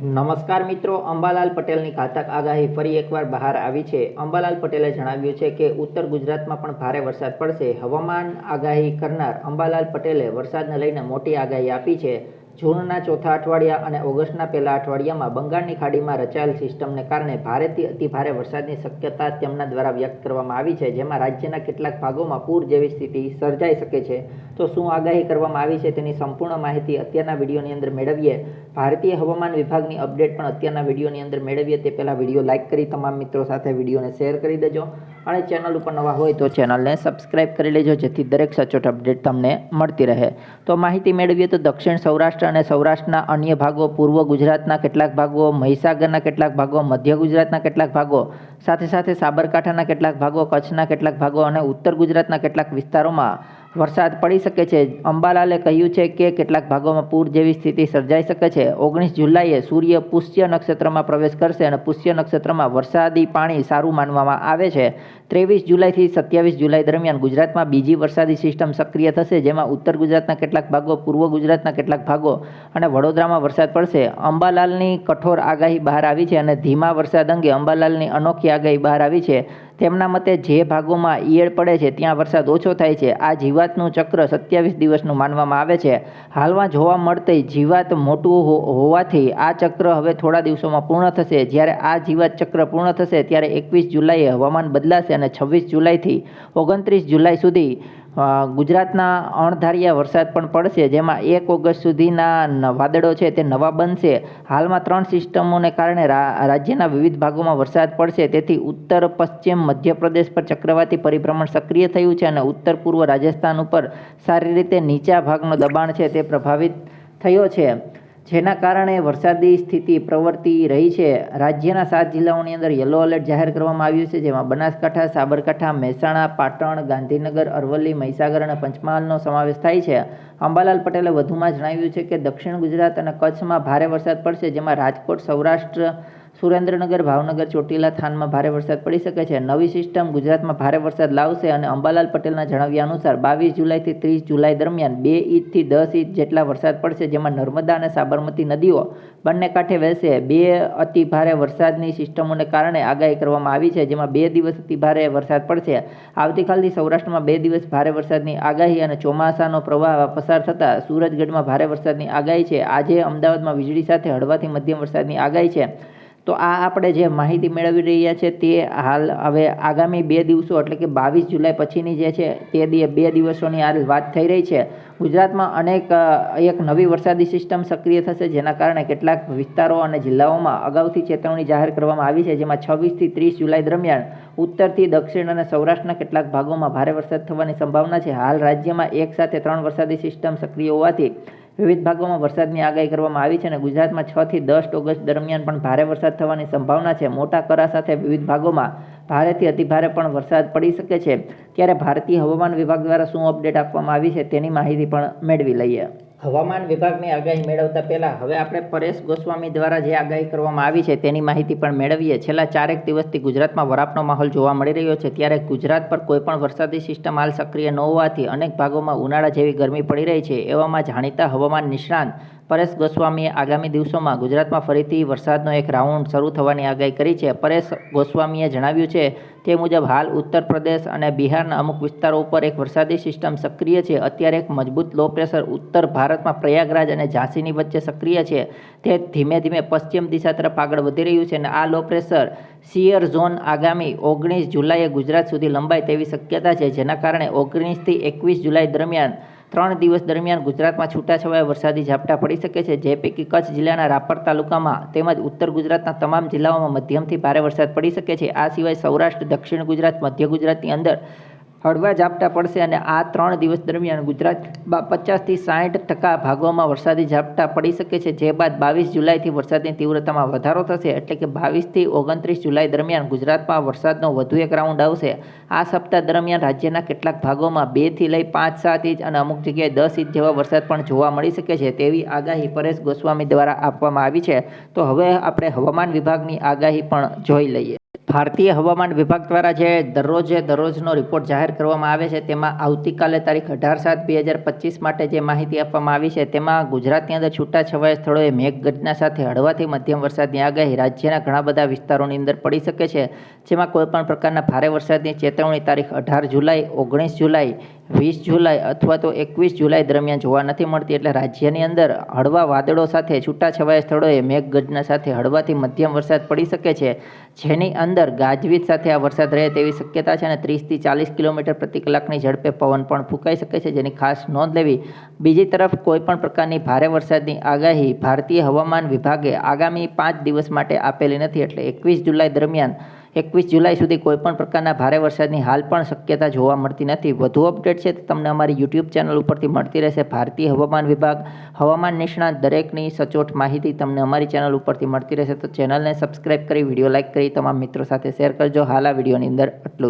નમસ્કાર મિત્રો, અંબાલાલ પટેલની ઘાતક આગાહી ફરી એકવાર બહાર આવી છે. અંબાલાલ પટેલે જણાવ્યું છે કે, ઉત્તર ગુજરાતમાં પણ ભારે વરસાદ પડશે. હવામાન આગાહી કરનાર અંબાલાલ પટેલે વરસાદને લઈને મોટી આગાહી આપી છે. જૂનના ચોથા અઠવાડિયા અને ઓગસ્ટના પહેલા અઠવાડિયામાં બંગાળની ખાડીમાં રચાયેલ સિસ્ટમને કારણે ભારેથી અતિભારે વરસાદની શક્યતા તેમના દ્વારા વ્યક્ત કરવામાં આવી છે, જેમાં રાજ્યના કેટલાક ભાગોમાં પૂર જેવી સ્થિતિ સર્જાઈ શકે છે. તો શું આગાહી કરવામાં આવી છે તેની સંપૂર્ણ માહિતી અત્યારના વિડીયોની અંદર મેળવીએ. ભારતીય હવામાન વિભાગની અપડેટ પણ અત્યારના વિડીયોની અંદર મેળવીએ તે પહેલાં વીડિયો લાઇક કરી તમામ મિત્રો સાથે વિડીયોને શેર કરી દેજો અને ચેનલ ઉપર નવા હોય તો ચેનલને સબસ્ક્રાઇબ કરી લેજો, જેથી દરેક સચોટ અપડેટ તમને મળતી રહે. તો માહિતી મેળવીએ તો દક્ષિણ સૌરાષ્ટ્ર અને સૌરાષ્ટ્રના અન્ય ભાગો, પૂર્વ ગુજરાતના કેટલાક ભાગો, મહીસાગરના કેટલાક ભાગો, મધ્ય ગુજરાતના કેટલાક ભાગો, સાથે સાથે સાબરકાંઠાના કેટલાક ભાગો, કચ્છના કેટલાક ભાગો અને ઉત્તર ગુજરાતના કેટલાક વિસ્તારોમાં વરસાદ પડી શકે છે. અંબાલાલે કહ્યું છે કે કેટલાક ભાગોમાં પૂર જેવી સ્થિતિ સર્જાઈ શકે છે. ઓગણીસ જુલાઈએ સૂર્ય પુષ્ય નક્ષત્રમાં પ્રવેશ કરશે અને પુષ્ય નક્ષત્રમાં વરસાદી પાણી સારું માનવામાં આવે છે. ત્રેવીસ જુલાઈથી સત્યાવીસ જુલાઈ દરમિયાન ગુજરાતમાં બીજી વરસાદી સિસ્ટમ સક્રિય થશે, જેમાં ઉત્તર ગુજરાતના કેટલાક ભાગો, પૂર્વ ગુજરાતના કેટલાક ભાગો અને વડોદરામાં વરસાદ પડશે. અંબાલાલની કઠોર આગાહી બહાર આવી છે અને ધીમા વરસાદ અંગે અંબાલાલની અનોખી આગાહી બહાર આવી છે. તેમના મતે જે ભાગોમાં ઈયળ પડે છે, ત્યાં વરસાદ ઓછો થાય છે. આ જીવાતનું ચક્ર સત્યાવીસ દિવસનું માનવામાં આવે છે. હાલમાં જોવા મળતી જીવાત મોટું હોવાથી આ ચક્ર હવે થોડા દિવસોમાં પૂર્ણ થશે. જ્યારે આ જીવાત ચક્ર પૂર્ણ થશે, ત્યારે એકવીસ જુલાઈએ હવામાન બદલાશે અને છવ્વીસ જુલાઈથી ઓગણત્રીસ જુલાઈ સુધી ગુજરાતના અણધાર્યા વરસાદ પણ પડશે, જેમાં એક ઓગસ્ટ સુધીના વાદળો છે તે નવા બનશે. હાલમાં ત્રણ સિસ્ટમોને કારણે રાજ્યના વિવિધ ભાગોમાં વરસાદ પડશે, તેથી ઉત્તર, પશ્ચિમ, મધ્યપ્રદેશ પર ચક્રવાતી પરિભ્રમણ સક્રિય થયું છે અને ઉત્તર પૂર્વ રાજસ્થાન ઉપર સારી રીતે નીચા ભાગનો દબાણ છે તે પ્રભાવિત થયો છે. જેના કારણે વરસાદી સ્થિતિ પ્રવર્તી રહી છે. રાજ્યના સાત જિલ્લાઓની અંદર યલો એલર્ટ જાહેર કરવામાં આવ્યું છે, જેમાં બનાસકાંઠા, સાબરકાંઠા, મહેસાણા, પાટણ, ગાંધીનગર, અરવલ્લી, મહીસાગર અને પંચમહાલનો સમાવેશ થાય છે. અંબાલાલ પટેલે વધુમાં જણાવ્યું છે કે દક્ષિણ ગુજરાત અને કચ્છમાં ભારે વરસાદ પડશે, જેમાં રાજકોટ, સૌરાષ્ટ્ર સુરેન્દ્રનગર, ભાવનગર, ચોટીલા થાનમાં ભારે વરસાદ પડી શકે છે. નવી સિસ્ટમ ગુજરાતમાં ભારે વરસાદ લાવશે અને અંબાલાલ પટેલના જણાવ્યા અનુસાર બાવીસ જુલાઈથી ત્રીસ જુલાઈ દરમિયાન બે ઇંચથી દસ ઇંચ જેટલા વરસાદ પડશે, જેમાં નર્મદા અને સાબરમતી નદીઓ બંને કાંઠે વહેશે. બે અતિ ભારે વરસાદની સિસ્ટમોને કારણે આગાહી કરવામાં આવી છે, જેમાં બે દિવસ અતિ ભારે વરસાદ પડશે. આવતીકાલથી સૌરાષ્ટ્રમાં બે દિવસ ભારે વરસાદની આગાહી અને ચોમાસાનો પ્રવાહ પસાર થતાં સુરતગઢમાં ભારે વરસાદની આગાહી છે. આજે અમદાવાદમાં વીજળી સાથે હળવાથી મધ્યમ વરસાદની આગાહી છે. તો આ આપણે જે માહિતી મેળવી રહ્યા છે તે હાલ હવે આગામી બે દિવસો, એટલે કે બાવીસ જુલાઈ પછીની જે છે, તે બે દિવસોની હાલ વાત થઈ રહી છે. ગુજરાતમાં અનેક એક નવી વરસાદી સિસ્ટમ સક્રિય થશે, જેના કારણે કેટલાક વિસ્તારો અને જિલ્લાઓમાં અગાઉથી ચેતવણી જાહેર કરવામાં આવી છે, જેમાં છવ્વીસથી ત્રીસ જુલાઈ દરમિયાન ઉત્તરથી દક્ષિણ અને સૌરાષ્ટ્રના કેટલાક ભાગોમાં ભારે વરસાદ થવાની સંભાવના છે. હાલ રાજ્યમાં એક સાથે ત્રણ વરસાદી સિસ્ટમ સક્રિય હોવાથી વિવિધ ભાગોમાં વરસાદની આગાહી કરવામાં આવી છે અને ગુજરાતમાં છ થી દસ ઓગસ્ટ દરમિયાન પણ ભારે વરસાદ થવાની સંભાવના છે. મોટા કરા સાથે વિવિધ ભાગોમાં ભારેથી અતિભારે પણ વરસાદ પડી શકે છે. ત્યારે ભારતીય હવામાન વિભાગ દ્વારા શું અપડેટ આપવામાં આવી છે તેની માહિતી પણ મેળવી લઈએ. હવામાન વિભાગની આગાહી મેળવતા પહેલાં હવે આપણે પરેશ ગોસ્વામી દ્વારા જે આગાહી કરવામાં આવી છે તેની માહિતી પણ મેળવીએ. છેલ્લા ચારેક દિવસથી ગુજરાતમાં વરાપનો માહોલ જોવા મળી રહ્યો છે. ત્યારે ગુજરાત પર કોઈ પણ વરસાદી સિસ્ટમ હાલ સક્રિય ન હોવાથી અનેક ભાગોમાં ઉનાળા જેવી ગરમી પડી રહી છે. એવામાં જાણીતા હવામાન નિષ્ણાંત પરેશ ગોસ્વામીએ આગામી દિવસોમાં ગુજરાતમાં ફરીથી વરસાદનો એક રાઉન્ડ શરૂ થવાની આગાહી કરી છે. પરેશ ગોસ્વામીએ જણાવ્યું છે તે મુજબ હાલ ઉત્તર પ્રદેશ અને બિહારના અમુક વિસ્તારો ઉપર એક વરસાદી સિસ્ટમ સક્રિય છે. અત્યારે એક મજબૂત લો પ્રેશર ઉત્તર ભારતમાં પ્રયાગરાજ અને ઝાંસીની વચ્ચે સક્રિય છે. તે ધીમે ધીમે પશ્ચિમ દિશા તરફ આગળ વધી રહ્યું છે અને આ લો પ્રેશર સિયર ઝોન આગામી ઓગણીસ જુલાઈએ ગુજરાત સુધી લંબાય તેવી શક્યતા છે. જેના કારણે ઓગણીસથી એકવીસ જુલાઈ દરમિયાન ત્રણ દિવસ દરમિયાન ગુજરાતમાં છૂટાછવાયા વરસાદી ઝાપટા પડી શકે છે. જે પૈકી કચ્છ જિલ્લાના રાપર તાલુકામાં તેમજ ઉત્તર ગુજરાતના તમામ જિલ્લાઓમાં મધ્યમથી ભારે વરસાદ પડી શકે છે. આ સિવાય સૌરાષ્ટ્ર, દક્ષિણ ગુજરાત, મધ્ય ગુજરાતની અંદર હળવા ઝાપટા પડશે અને આ ત્રણ દિવસ દરમિયાન ગુજરાતમાં પચાસથી સાઠ ટકા ભાગોમાં વરસાદી ઝાપટા પડી શકે છે. જે બાદ બાવીસ જુલાઈથી વરસાદની તીવ્રતામાં વધારો થશે એટલે કે બાવીસથી ઓગણત્રીસ જુલાઈ દરમિયાન ગુજરાતમાં વરસાદનો વધુ એક રાઉન્ડ આવશે. આ સપ્તાહ દરમિયાન રાજ્યના કેટલાક ભાગોમાં બેથી લઈ પાંચ, સાત ઇંચ અને અમુક જગ્યાએ દસ ઇંચ જેવા વરસાદ પણ જોવા મળી શકે છે. તેવી આગાહી પરેશ ગોસ્વામી દ્વારા આપવામાં આવી છે. તો હવે આપણે હવામાન વિભાગની આગાહી પણ જોઈ લઈએ. ભારતીય હવામાન વિભાગ દ્વારા જે દરરોજે દરરોજનો રિપોર્ટ જાહેર કરવામાં આવે છે, તેમાં આવતીકાલે તારીખ અઢાર સાત બે હજાર પચીસ માટે જે માહિતી આપવામાં આવી છે, તેમાં ગુજરાતની અંદર છૂટાછવાયા સ્થળોએ મેઘગર્જના સાથે હળવાથી મધ્યમ વરસાદની આગાહી રાજ્યના ઘણા બધા વિસ્તારોની અંદર પડી શકે છે, જેમાં કોઈપણ પ્રકારના ભારે વરસાદની ચેતવણી તારીખ અઢાર જુલાઈ, ઓગણીસ જુલાઈ વીસ જુલાઈ અથવા તો એકવીસ જુલાઈ દરમિયાન જોવા નથી મળતી એટલે રાજ્યની અંદર હળવા વાદળો સાથે છૂટાછવાયા સ્થળોએ મેઘગર્જના સાથે હળવાથી મધ્યમ વરસાદ પડી શકે છે. જેની અંદર ગાજવીજ સાથે આ વરસાદ રહે તેવી શક્યતા છે અને ત્રીસથી ચાલીસ કિલોમીટર પ્રતિ કલાકની ઝડપે પવન પણ ફૂંકાઈ શકે છે. જેની ખાસ નોંધ લેવી, બીજી તરફ કોઈપણ પ્રકારની ભારે વરસાદની આગાહી ભારતીય હવામાન વિભાગે આગામી પાંચ દિવસ માટે આપેલી નથી એટલે એકવીસ જુલાઈ દરમિયાન એકવીસ જુલાઈ સુધી કોઈપણ પ્રકારના ભારે વરસાદની હાલ પણ શક્યતા જોવા મળતી નથી. વધુ અપડેટ છે તે તમને અમારી યુટ્યુબ ચેનલ ઉપરથી મળતી રહેશે ભારતીય હવામાન વિભાગ. હવામાન નિષ્ણાત દરેકની સચોટ માહિતી તમને અમારી ચેનલ ઉપરથી મળતી રહેશે. તો ચેનલને સબસ્ક્રાઇબ કરી, વીડિયો લાઇક કરી તમામ મિત્રો સાથે શેર કરજો. હાલ આ વિડીયોની અંદર આટલું